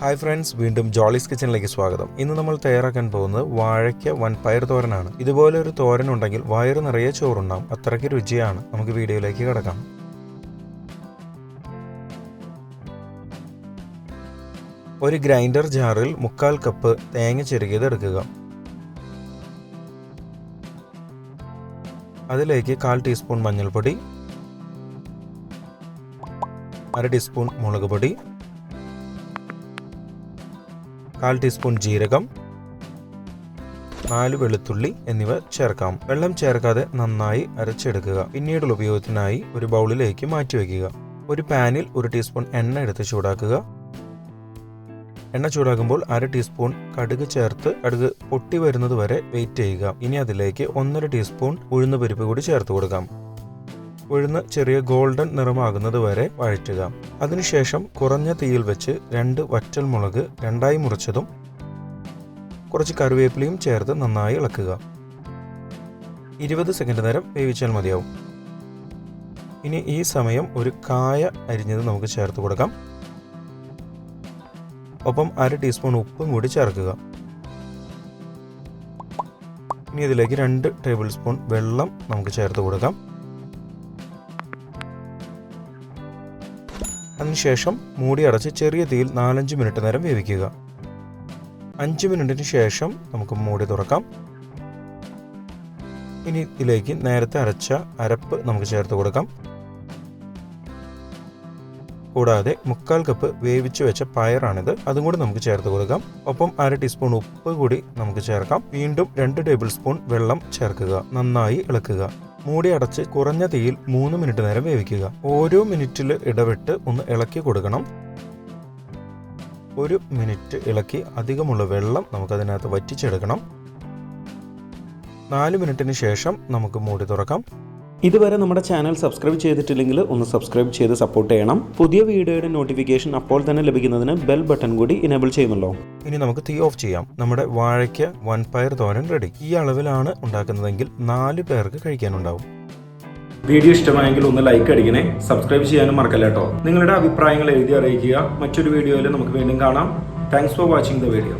Hi friends വീണ്ടും ജോളീസ് കിച്ചണിലേക്ക് സ്വാഗതം. ഇന്ന് നമ്മൾ തയ്യാറാക്കാൻ പോകുന്നത് വാഴയ്ക്ക വൻപയർ തോരനാണ്. ഇതുപോലെ ഒരു തോരൻ ഉണ്ടെങ്കിൽ വയറ് നിറയെ ചോറുണ്ടാവും അത്രയ്ക്ക് രുചിയാണ്. നമുക്ക് വീഡിയോയിലേക്ക് കിടക്കാം. ഒരു ഗ്രൈൻഡർ ജാറിൽ മുക്കാൽ കപ്പ് തേങ്ങ ചെരുകിയത് എടുക്കുക. അതിലേക്ക് കാൽ ടീസ്പൂൺ മഞ്ഞൾപ്പൊടി അര ടീസ്പൂൺ മുളക് പൊടി കാൽ ടീസ്പൂൺ ജീരകം നാല് വെളുത്തുള്ളി എന്നിവ ചേർക്കാം. വെള്ളം ചേർക്കാതെ നന്നായി അരച്ചെടുക്കുക. പിന്നീടുള്ള ഉപയോഗത്തിനായി ഒരു ബൗളിലേക്ക് മാറ്റിവെക്കുക ഒരു പാനിൽ ഒരു ടീസ്പൂൺ എണ്ണ എടുത്ത് ചൂടാക്കുക. എണ്ണ ചൂടാകുമ്പോൾ അര ടീസ്പൂൺ കടുക് ചേർത്ത് കടുക് പൊട്ടി വരുന്നത് വരെ വെയിറ്റ് ചെയ്യുക. ഇനി അതിലേക്ക് ഒന്നര ടീസ്പൂൺ ഉഴുന്ന് പരിപ്പ് കൂടി ചേർത്ത് കൊടുക്കാം. ഉഴുന്ന് ചെറിയ ഗോൾഡൻ നിറമാകുന്നത് വരെ വഴറ്റുക. അതിനുശേഷം കുറഞ്ഞ തീയിൽ വെച്ച് രണ്ട് വറ്റൽ മുളക് രണ്ടായി മുറിച്ചതും കുറച്ച് കറിവേപ്പിലയും ചേർത്ത് നന്നായി ഇളക്കുക. ഇരുപത് സെക്കൻഡ് നേരം വേവിച്ചാൽ മതിയാവും. ഇനി ഈ സമയം ഒരു കായ അരിഞ്ഞത് നമുക്ക് ചേർത്ത് കൊടുക്കാം. ഒപ്പം അര ടീസ്പൂൺ ഉപ്പും കൂടി ചേർക്കുക. ഇനി ഇതിലേക്ക് രണ്ട് ടേബിൾ സ്പൂൺ വെള്ളം നമുക്ക് ചേർത്ത് കൊടുക്കാം. അതിനുശേഷം മൂടി അടച്ച് ചെറിയ തീയിൽ നാലഞ്ച് മിനിറ്റ് നേരം വേവിക്കുക. അഞ്ച് മിനിറ്റിന് ശേഷം നമുക്ക് മൂടി തുറക്കാം. ഇനി ഇതിലേക്ക് നേരത്തെ അരച്ച അരപ്പ് നമുക്ക് ചേർത്ത് കൊടുക്കാം. കൂടാതെ മുക്കാൽ കപ്പ് വേവിച്ച് വെച്ച പയറാണിത്. അതും കൂടി നമുക്ക് ചേർത്ത് കൊടുക്കാം. ഒപ്പം അര ടീസ്പൂൺ ഉപ്പ് കൂടി നമുക്ക് ചേർക്കാം. വീണ്ടും രണ്ട് ടേബിൾ സ്പൂൺ വെള്ളം ചേർക്കുക. നന്നായി ഇളക്കുക. മൂടി അടച്ച് കുറഞ്ഞ തീയിൽ മൂന്ന് മിനിറ്റ് നേരം വേവിക്കുക. ഓരോ മിനിറ്റിൽ ഇടവിട്ട് ഒന്ന് ഇളക്കി കൊടുക്കണം. ഒരു മിനിറ്റ് ഇളക്കി അധികമുള്ള വെള്ളം നമുക്കതിനകത്ത് വറ്റിച്ചെടുക്കണം. നാല് മിനിറ്റിന് ശേഷം നമുക്ക് മൂടി തുറക്കാം. ഇതുവരെ നമ്മുടെ ചാനൽ സബ്സ്ക്രൈബ് ചെയ്തിട്ടില്ലെങ്കിൽ ഒന്ന് സബ്സ്ക്രൈബ് ചെയ്ത് സപ്പോർട്ട് ചെയ്യണം. പുതിയ വീഡിയോയുടെ നോട്ടിഫിക്കേഷൻ അപ്പോൾ തന്നെ ലഭിക്കുന്നതിന് ബെൽ ബട്ടൺ കൂടി ഇനേബിൾ ചെയ്യുമല്ലോ. ഇനി നമുക്ക് തീ ഓഫ് ചെയ്യാം. നമ്മുടെ വാഴയ്ക്ക് വൻപയർ തോരൻ റെഡി ഈ അളവിലാണ് ഉണ്ടാക്കുന്നതെങ്കിൽ നാല് പേർക്ക് കഴിക്കാനുണ്ടാവും. വീഡിയോ ഇഷ്ടമായെങ്കിൽ ഒന്ന് ലൈക്ക് അടിക്കണേ. സബ്സ്ക്രൈബ് ചെയ്യാനും മറക്കല്ല കേട്ടോ നിങ്ങളുടെ അഭിപ്രായങ്ങൾ എഴുതി അറിയിക്കുക. മറ്റൊരു വീഡിയോയിൽ നമുക്ക് വീണ്ടും കാണാം. Thanks for watching the video